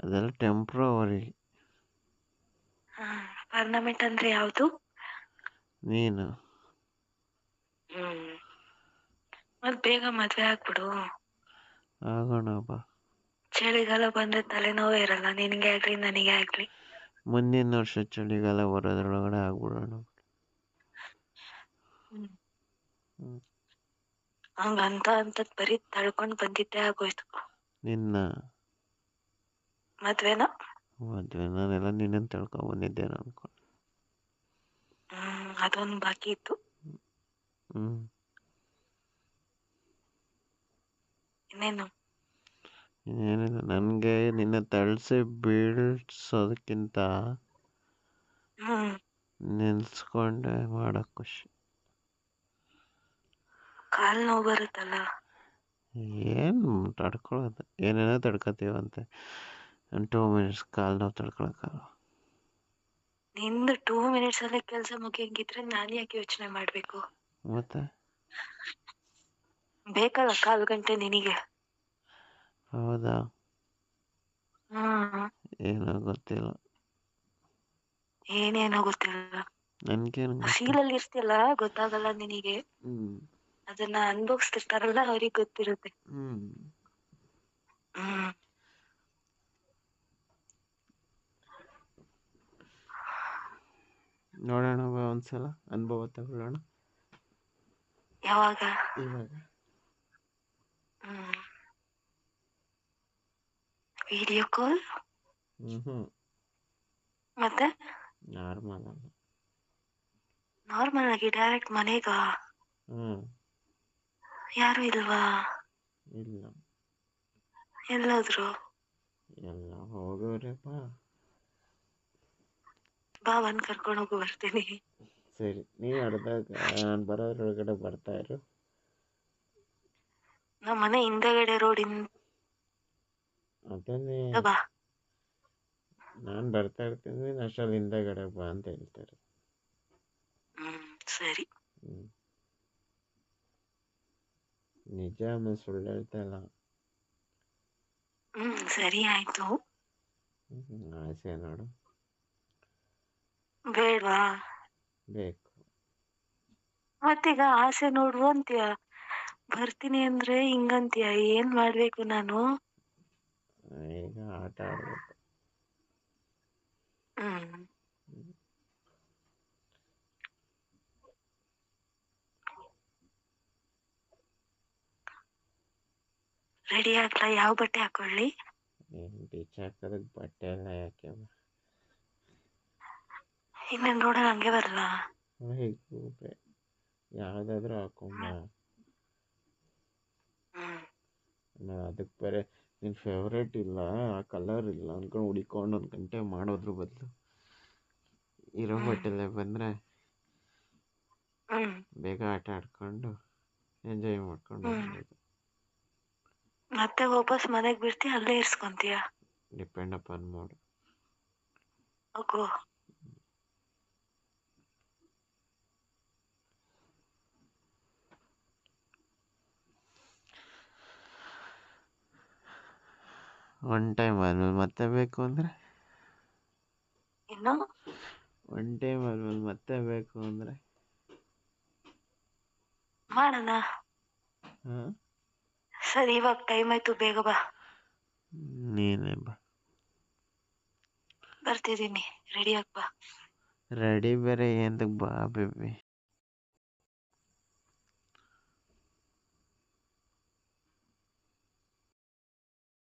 ಅದೆಲ್ಲ temporary permanent ಅಂದ್ರೆ ಯಾವುದು? ನೀನು? ಹ್ಮ್. ಮತ್ ಬೇಗ ಮದುವೆ ಆಗ್ಬಿಡು. ಆಗೋಣ ಬಾ. ಚಳಿಗಾಲ ಬಂದ್ರೆ ತಲೆನೋವು ಇರಲ್ಲ ನಿನಗೆ ಆಗ್ಲಿ ನನಗೆ ಆಗ್ಲಿ. ಮುಂದಿನ ವರ್ಷ ಚಳಿಗಾಲ ಬರೋದ್ರೊಳಗಡೆ ಆಗ್ಬಿಡೋಣ. ಹ್ಮ್. ಹ್ಮ್. ಹಂಗ ಅಂತ ಬರೀ ತಳ್ಕೊಂಡ್ ಬಂದಿದ್ದೆ ಆಗೋಯ್ತು. ನಿನ್ನ? ಮದ್ವೆನ? ಮದುವೆ ನಾನೆಲ್ಲ ನಿನ್ನನ್ನು ತಿಳ್ಕೊಂಬಂದಿದ್ದೇನೆ ಅನ್ಕೊಂಡು. ಹ್ಮ್ ಅದೊಂದ್ ಬಾಕಿ ಇತ್ತು. ಹ್ಞೂ ಇನ್ನೇನು? ಏನಿಲ್ಲ ನನಗೆ ನಿನ್ನ ತಳ್ಸಿ ಬೀಳ್ಸೋದಕ್ಕಿಂತ ಹ್ಮ್. ನಿಲ್ಸ್ಕೊಂಡೆ ಮಾಡೋಕ್ಕೆ ಖುಷಿ. ಕಾಲ್ ನೋವು ಬರುತ್ತಲ್ಲ? ಏನು ತಡ್ಕೊಳ್ಳೋದು ಏನೇನೋ ತಡ್ಕೋತೀವಂತೆ ಟೂ ಮಿನಿಟ್ಸ್ ಕಾಲ್ ನೋವು ತಡ್ಕೊಳಕ್ಕಾಗಲ್ಲ ನಿಂದು ಟೂ ಮಿನಿಟ್ಸ್ ಅಲ್ಲೇ ಕೆಲಸ ಮುಗಿಯಂಗಿದ್ರೆ ನಾನು ಯಾಕೆ ಯೋಚನೆ ಮಾಡ್ಬೇಕು? ಮತ್ತೆ? ಬೇಕಲ್ಲ ಕಾಲ್ ಗಂಟೆ ನಿನಗೆ. ಹೌದಾ? ಹ್ಮ್ ಏನೋ ಗೊತ್ತಿಲ್ಲ. ಏನೇನೋ ಗೊತ್ತಿಲ್ಲ. ನನ್ಗೇನು ಫೀಲಲ್ಲಿ ಇರ್ತಿಯಲ್ಲ ಗೊತ್ತಾಗಲ್ಲ ನಿನಗೆ. ಹ್ಮ್. ಅದನ್ನ ಅನ್ಭವಿಸ್ತಿರ್ತಾರಲ್ಲ ಅವ್ರಿಗೆ ಗೊತ್ತಿರುತ್ತೆ. ಹ್ಮ್. ಹ್ಮ್. ನೋಡೋಣ ಒಂದ್ಸಲ ಅನುಭವ ತಗೊಳ್ಳೋಣ. ಯಾವಾಗ? ಇವಾಗ. ಹ್ಮ್. Video call? ಹ್ಮ್ ಮತ್ತೆ? ನಾರ್ಮಲ್ ನಾರ್ಮಲ್ ಆಗಿ ಡೈರೆಕ್ಟ್ ಮನೆಗ? ಹ್ಞೂ ಯಾರು ಇಲ್ವಾ? ಇಲ್ಲ. ಎಲ್ಲೋದ್ರು? ಎಲ್ಲ ಹೋಗೋರೆ ಬಂದ್ ಕರ್ಕೊಂಡು ಹೋಗಿ ಬರ್ತೀನಿ. ಸರಿ ನೀನು ಅರ್ಧ ನಾನು ಬರೋದ್ರೊಳಗಡೆ ಬರ್ತಾ ಇರು. ನಮ್ಮ ಮನೆ ಹಿಂದೆಗಡೆ ರೋಡ್ ಅದನ್ನೇ ಬಾ. ನಾನು ಬರ್ತಾ ಇರ್ತೀನಿ ನೀನು ಅಷ್ಟರಲ್ಲಿ ಹಿಂದೆಗಡೆ ಬಾ ಅಂತ ಹೇಳ್ತಾರೆ. ಹ್ಮ್ ಸರಿ. ನಿಜ ಆಮೇಲೆ ಸುಳ್ಳು ಹೇಳ್ತಾ ಇಲ್ಲ. ಹ್ಮ್ ಸರಿ ಆಯ್ತು. ಆಸೆ ನೋಡು. ಬೇಡ್ವಾ ಬೇಕು. ಮತ್ತೀಗ ಆಸೆ ನೋಡು ಅಂತೀಯ ಬರ್ತೀನಿ ಅಂದ್ರೆ ಹಿಂಗಂತೀಯ? ಏನ್ ಮಾಡ್ಬೇಕು ನಾನು? ಈಗ ಆಟ ಆಡಬೇಕು. ಹ್ಮ್. ರೆಡಿ ಆಗ್ಲಾ? ಯಾವ ಬಟ್ಟೆ ಹಾಕೊಳ್ಳಿ? ಏನು ಬೀಚ್ ಹಾಕೋದಕ್ಕೆ ಬಟ್ಟೆ ಎಲ್ಲ ಯಾಕೆ? ಇನ್ನೇನ್ ನೋಡ ಹಂಗೆ ಬರಲ್ಲ. ಹೇಗೂ ಯಾವುದಾದ್ರೂ ಹಾಕೊಂಬ ಅದಕ್ಕೆ ಬೇರೆ ನಿನ್ನ ಫೇವ್ರೇಟ್ ಇಲ್ಲ ಆ ಕಲರ್ ಇಲ್ಲ ಅನ್ಕೊಂಡು ಹುಡಿಕೊಂಡು ಒಂದು ಗಂಟೆ ಮಾಡೋದ್ರ ಬದಲು. ಇರೋ ಹ್ಮ್. ಬಂದರೆ ಬೇಗ ಆಟ ಆಡ್ಕೊಂಡು ಎಂಜಾಯ್ ಮಾಡ್ಕೊಂಡು ಮತ್ತೆ ವಾಪಸ್ ಮನೆಗೆ ಬಿಡ್ತೀಯ ಅಲ್ಲೇ ಇರ್ಸ್ಕೊಂತೀಯ? ಡಿಪೆಂಡ್ ಅಪಾನ್ ಮೂಡ್ ಹೋಗು ಒನ್ ಟೈಮ್ ಆದ್ಮೇಲೆ ಮತ್ತೆ ಬೇಕು ಅಂದ್ರೆ? ಇನ್ನು ಒನ್ ಟೈಮ್ ಆದ್ಮೇಲೆ ಮತ್ತೆ ಬೇಕು ಅಂದ್ರೆ? ಮಾಡೋಣ. ಹಾಂ? ಸರಿ ಇವಾಗ ಟೈಮ್ ಆಯ್ತು ಬೇಗ ಬಾ. ನೀನೇ ಬಾ. ಬರ್ತಿದ್ದೀನಿ. ರೆಡಿ ಆಗ ಬಾ. ರೆಡಿ ಬೇರೆ ಏನ್ ಬಾ ಬೇಬಿ